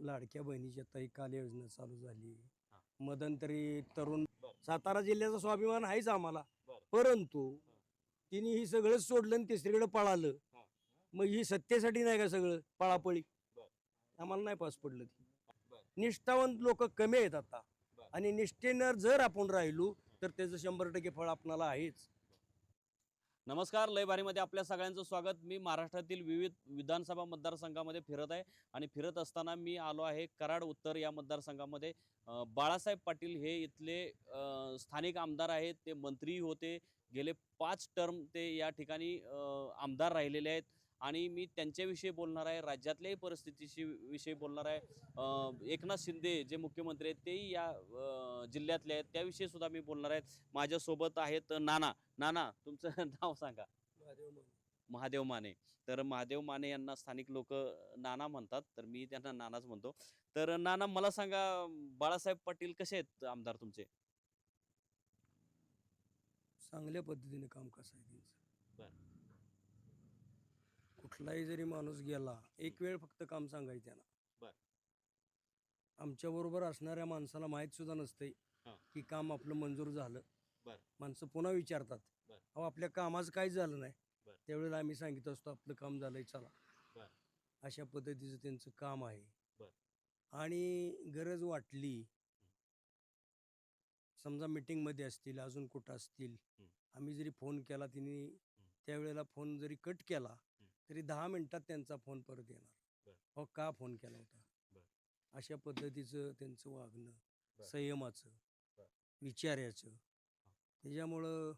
लाडक्या बहिणीची आता ही काल योजना चालू झाली. मदंतरी तरुण. सातारा जिल्ह्याचा स्वाभिमान आहेच आम्हाला. परंतु तिने ही सगळं सोडलं आणि तिसरीकडे पळालं. मग ही सत्तेसाठी नाही का सगळं पळापळी. आम्हाला नाही पास पडलं ती. निष्ठावंत लोक कमी आहेत आता. आणि निष्ठेनं जर आपण राहिलो तर त्याचं शंभर टक्के फळ आपणाला आहेच नमस्कार लयबारीमध्ये आपल्या सगळ्यांचं स्वागत. मी महाराष्ट्रातील विविध विधानसभा मतदारसंघामध्ये फिरत आहे आणि फिरत असताना मी आलो आहे कराड उत्तर या मतदारसंघामध्ये. बाळासाहेब पाटील हे इथले स्थानिक आमदार आहेत. ते मंत्री होते. गेले पाच टर्म ते या ठिकाणी आमदार राहिलेले आहेत. आणि मी त्यांच्याविषयी बोलणार आहे राज्यातल्याही परिस्थितीशी विषयी बोलणार आहे. एकनाथ शिंदे जे मुख्यमंत्री आहेत तेही या जिल्ह्यातले आहेत. त्याविषयी सुद्धा मी बोलणार आहे. माझ्यासोबत आहेत नाना. नाना तुमचं नाव सांगा. महादेव माने. तर महादेव माने यांना स्थानिक लोक नाना म्हणतात. तर मी त्यांना नानाच म्हणतो. तर नाना मला सांगा बाळासाहेब पाटील कसे आहेत आमदार तुमचे? चांगल्या पद्धतीने काम कसं आहे त्यांचं. बरं. कुठलाही जरी माणूस गेला एक वेळ फक्त काम सांगायचं त्यांना. आमच्या बरोबर असणाऱ्या माणसाला माहीत सुद्धा नसते. की काम आपलं मंजूर झालं. माणसं पुन्हा विचारतात. अहो आपल्या कामाचं काही झालं नाही. त्यावेळेला आम्ही सांगित असतो आपलं काम झालंय चला. अशा पद्धतीचं त्यांचं काम आहे. आणि गरज वाटली समजा meeting मध्ये असतील अजून कुठं असतील. आम्ही जरी फोन केला तिने त्यावेळेला फोन जरी कट केला तरी दहा मिनिटात त्यांचा फोन परत. येणार अहो का फोन केला होता. अशा पद्धतीचं त्यांचं वागणं. संयमाचं. विचारायचं त्याच्यामुळं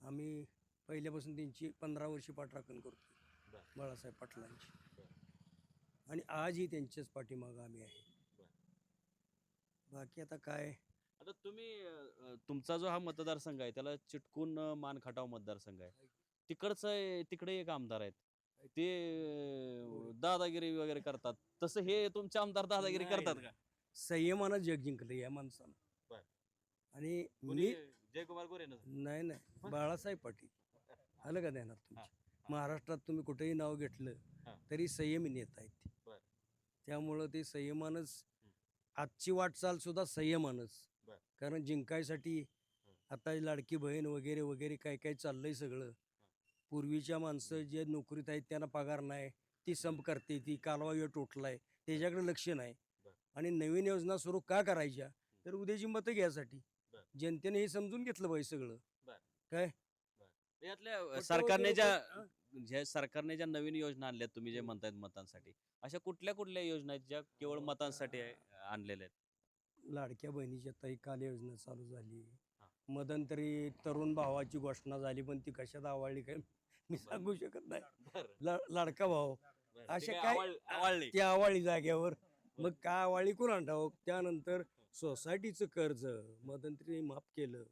आम्ही पहिल्यापासून त्यांची पंधरा वर्षी पाठराखण करतो. बाळासाहेब पाटलांची आणि आजही त्यांच्याच पाठीमागं आम्ही आहे. बाकी आता काय आता तुम्ही तुमचा जो हा मतदारसंघ आहे त्याला चिटकून अ, मान खटाव मतदारसंघ आहे तिकडचं आहे- तिकडे एक आमदार आहेत. ते दादागिरी वगैरे करतात. तसं हे तुमचे आमदार दादागिरी नाही, करतात. का? संयमानं जग जिंकलं या माणसानं. बरं. आणि कोणी मी जयकुमार गोरे ना? नाही नाही. बाळासाहेब पाटील. आलं का ध्यानात तुमच्या महाराष्ट्रात तुम्ही कुठेही नाव घेतलं हा. तरी संयमी नेता आहेत ते. बरं. त्यामुळं ते संयमानच हं. आजची वाटचाल सुद्धा संयमानच. बरं. कारण जिंकायसाठी आता लाडकी बहीण वगैरे वगैरे काय काय चाललंय सगळं. पूर्वीच्या माणसं जे नोकरीत आहेत त्यांना पगार नाही ती संप करते ती कालवा वेळ टोटलाय त्याच्याकडे लक्ष नाही. आणि नवीन योजना सुरू का करायच्या? तर उद्याची मतं घ्यायसाठी. जनतेने हे समजून घेतलं पाहिजे सगळं. यातल्या अ, पटं सरकारने ज्या. ज्या सरकारने ज्या नवीन योजना आणल्यात तुम्ही जे म्हणतायत मतांसाठी अशा कुठल्या कुठल्या योजना आहेत ज्या केवळ मतांसाठी आणलेल्या आहेत? लाडक्या बहिणीची आता ही काल योजना चालू झाली. हा. मदंतरी तरुण भावाची घोषणा झाली पण ती कशात आवडली काय? मी सांगू शकत नाही. ला- लाडका भाव अशा काय- आवडली ती आवाळी जाग्यावर. मग काय आवाळी कोण ठाऊक? त्यानंतर सोसायटीचं कर्ज मदंतरी माफ केलं.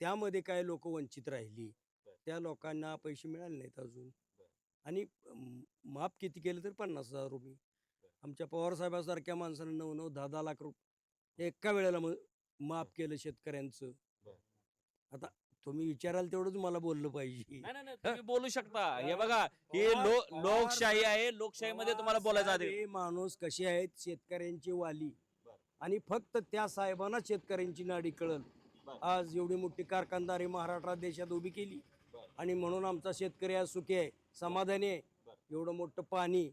त्यामध्ये काय लोक वंचित राहिली? बरं. त्या लोकांना पैसे मिळाले नाहीत अजून. बरं. आणि अं, माफ किती केलं तर पन्नास हजार रुपये. आमच्या पवारसाहेबासारख्या माणसानं नऊ नऊ दहा दहा लाख रुपये एका वेळेला म- माफ केलं शेतकऱ्यांचं. बरं. आता तुम्ही विचाराल तेवढंच मला बोललं पाहिजे नाही नाही, नाही तुम्ही बोलू शकता हे बघा ही लो लोकशाही आहे लोकशाहीमध्ये तुम्हाला बोलायचं हे माणूस कसे आहेत शेतकऱ्यांची वाली. आणि फक्त त्या साहेबांना शेतकऱ्यांची नाडी कळल. आज एवढी मोठी कारखानदारी महाराष्ट्रात देशात उभी केली. आणि म्हणून आमचा शेतकरी आज सुखी आहे समाधानी आहे. एवढं मोठं पाणी.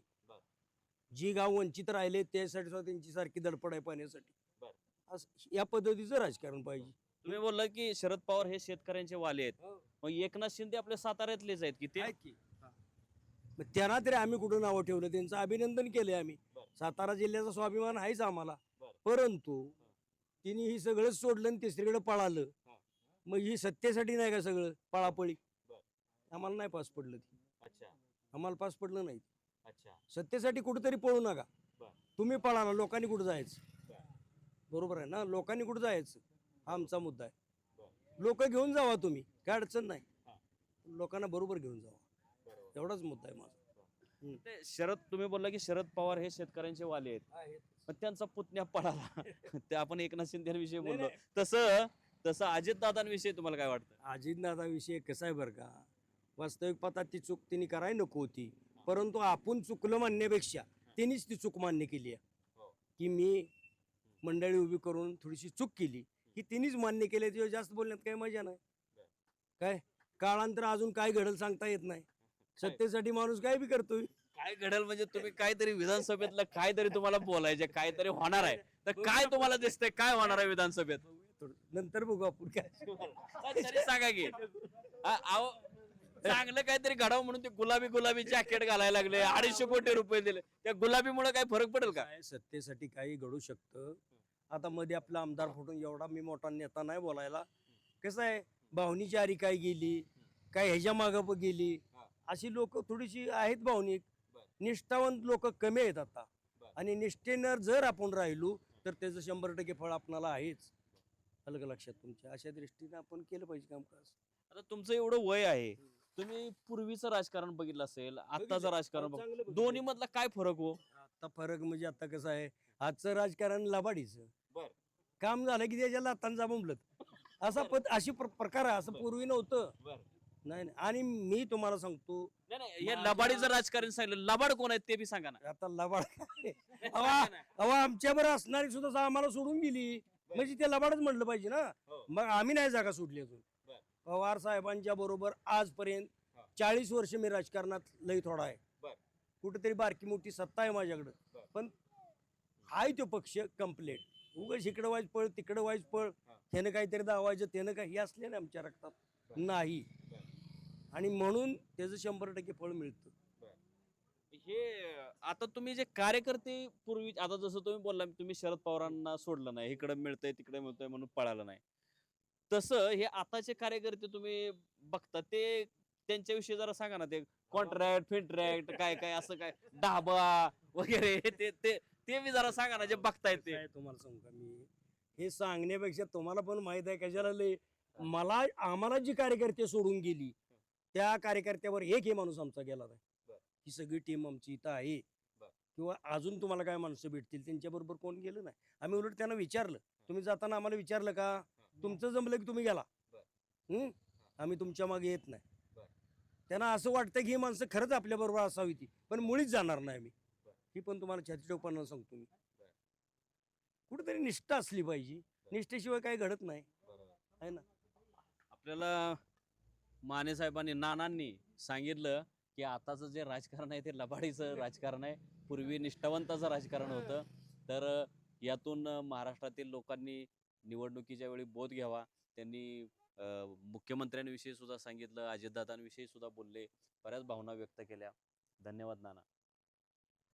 जी गाव वंचित राहिले त्यासाठी सुद्धा त्यांची सारखी धडपड आहे पाण्यासाठी. असं या पद्धतीचं राजकारण पाहिजे तुम्ही बोलला की शरद पवार हे शेतकऱ्यांचे वाले आहेत. मग एकनाथ शिंदे आपल्या साताऱ्यातलेच आहेत की ते? आहेत की. मग त्यांना तरी आम्ही कुठं नावं ठेवलं? त्यांचं अभिनंदन केलंय आम्ही. बरं. सातारा जिल्ह्याचा स्वाभिमान आहेच आम्हाला. बरं. परंतु तिने ही सगळं सोडलं आणि तिसरीकडे पळालं. हा. मग ही सत्तेसाठी नाही का सगळं? पळापळी. बरं. आम्हाला नाही पास पडलं ती. अच्छा. आम्हाला पास पडलं नाही अच्छा. सत्तेसाठी कुठेतरी पळू नका. बरं. तुम्ही पळाला लोकांनी कुठं जायचं? बरं. बरोबर आहे ना? लोकांनी कुठं जायचं? हा आमचा मुद्दा आहे. लोक घेऊन जावा तुम्ही काय अडचण नाही. लोकांना बरोबर घेऊन जावा. एवढाच मुद्दा आहे माझा. ते शरद तुम्ही बोलला की शरद पवार हे शेतकऱ्यांचे वाले आहेत. पण त्यांचा पुतण्या पळाला. ते आपण एकनाथ शिंदेविषयी बोललो. तसं तसं अजित दादांविषयी तुम्हाला काय वाटतं? अजितदादा विषय कसा आहे बरं का? वास्तविक पाहता ती चूक तिने करायला नको होती. परंतु आपण चुकलं म्हणण्यापेक्षा त्यांनीच ती चूक मान्य केली आहे. हो. की मी मंडळी उभी करून थोडीशी चूक केली. ही तिनेच मान्य केली तेव्हा जास्त बोलण्यात काही मजा नाही. काय? काळांतर अजून काय घडल सांगता येत नाही. सत्तेसाठी माणूस काय बी करतोय. काय घडल म्हणजे तुम्ही काहीतरी विधानसभेतलं काहीतरी तुम्हाला बोलायचे काहीतरी होणार आहे. तर काय तुम्हाला दिसतंय काय होणार आहे विधानसभेत? नंतर बघू आपण काय. सांगा की. चांगलं काहीतरी घडावं म्हणून ते गुलाबी गुलाबी जॅकेट घालायला लागले अडीचशे कोटी रुपये दिले. त्या गुलाबीमुळे काय फरक पडेल का? सत्तेसाठी काही घडू शकतं. आता मध्ये आपला आमदार फुटून एवढा मी मोठा नेता नाही बोलायला कसं आहे भावनीची आरी काय गेली काय ह्याच्या मागं गेली. अशी लोक थोडीशी आहेत भावनिक. निष्ठावंत लोक कमी आहेत आता. आणि निष्ठेनं जर आपण राहिलो तर त्याचं शंभर टक्के फळ आपणाला आहेच का लक्षात तुमच्या अशा दृष्टीने आपण केलं पाहिजे कामकाज आता तुमचं एवढं वय आहे तुम्ही पूर्वीचं राजकारण बघितलं असेल आताचं. राजकारण. दोन्ही मधला काय फरक हो आता फरक म्हणजे आता कसं आहे आजचं राजकारण लबाडीचं. काम झालं की त्याच्या लातांचा बोंबलत असा पद अशी प्र- प्रकार आहे असं. पूर्वी नव्हतं बर. नाही नाही. आणि मी तुम्हाला सांगतो नाही नाही हे लबाडीचं राजकारण सांगितलं लबाड कोण आहेत ते बी सांगा ना आता लबाड अवा अवा आमच्या बरं असणारी सुद्धा आम्हाला सोडून गेली. म्हणजे ते लबाडच म्हणलं पाहिजे ना हो. मग आम्ही नाही जागा सोडली अजून बर. पवार साहेबांच्या बरोबर आजपर्यंत हा. चाळीस वर्ष मी राजकारणात लई थोडा आहे बर. कुठेतरी बारकी मोठी सत्ता आहे माझ्याकडं. पण हाय तो पक्ष कम्प्लेट उगाच इकडं वाईज पळ तिकडं वाईज पळ. हा. त्यानं काहीतरी दावायचं त्यानं काही असले ना आमच्या रक्तात. नाही. आणि म्हणून त्याचं शंभर टक्के फळ मिळतं. हे आता तुम्ही जे कार्यकर्ते पूर्वी आता जसं तुम्ही बोलला तुम्ही शरद पवारांना सोडलं नाही. इकडे मिळतंय तिकडे मिळतंय म्हणून पळालं नाही. तसं हे आताचे कार्यकर्ते तुम्ही बघता ते त्यांच्याविषयी जरा सांगा ना ते कॉन्ट्रॅक्ट फिंट्रॅक्ट काय काय असं काय? डाबा वगैरे ते ते ते मी जरा सांगा ना जे बघतायत ते. काय तुम्हाला सांगू का मी? हे सांगण्यापेक्षा तुम्हाला पण माहीत आहे कशाला लय मला आम्हाला जी कार्यकर्ते सोडून गेली त्या कार्यकर्त्यावर एक हे माणूस आमचा गेला नाही. ही सगळी टीम आमची इथं आहे. किंवा अजून तुम्हाला काय माणसं भेटतील त्यांच्या बरोबर कोण गेलं नाही? आम्ही उलट त्यांना विचारलं तुम्ही जाताना आम्हाला विचारलं का? तुमचं जमलं की तुम्ही गेला. हम्म आम्ही तुमच्या मागे येत नाही. त्यांना असं वाटतं की ही माणसं खरंच आपल्या बरोबर असावी ती पण मुळीच जाणार नाही मी ही पण तुम्हाला छाती टोपानं सांगतो मी. कुठेतरी निष्ठा असली पाहिजे. निष्ठेशिवाय काही घडत नाही. आहे ना? आपल्याला माने साहेबांनी नानांनी सांगितलं की आताचं जे राजकारण आहे ते लबाडीचं राजकारण आहे. पूर्वी निष्ठावंताचं राजकारण होतं. तर यातून महाराष्ट्रातील लोकांनी निवडणुकीच्या वेळी बोध घ्यावा. त्यांनी मुख्यमंत्र्यांविषयी सुद्धा सांगितलं. अजितदादांविषयी सुद्धा बोलले. बऱ्याच भावना व्यक्त केल्या. धन्यवाद नाना.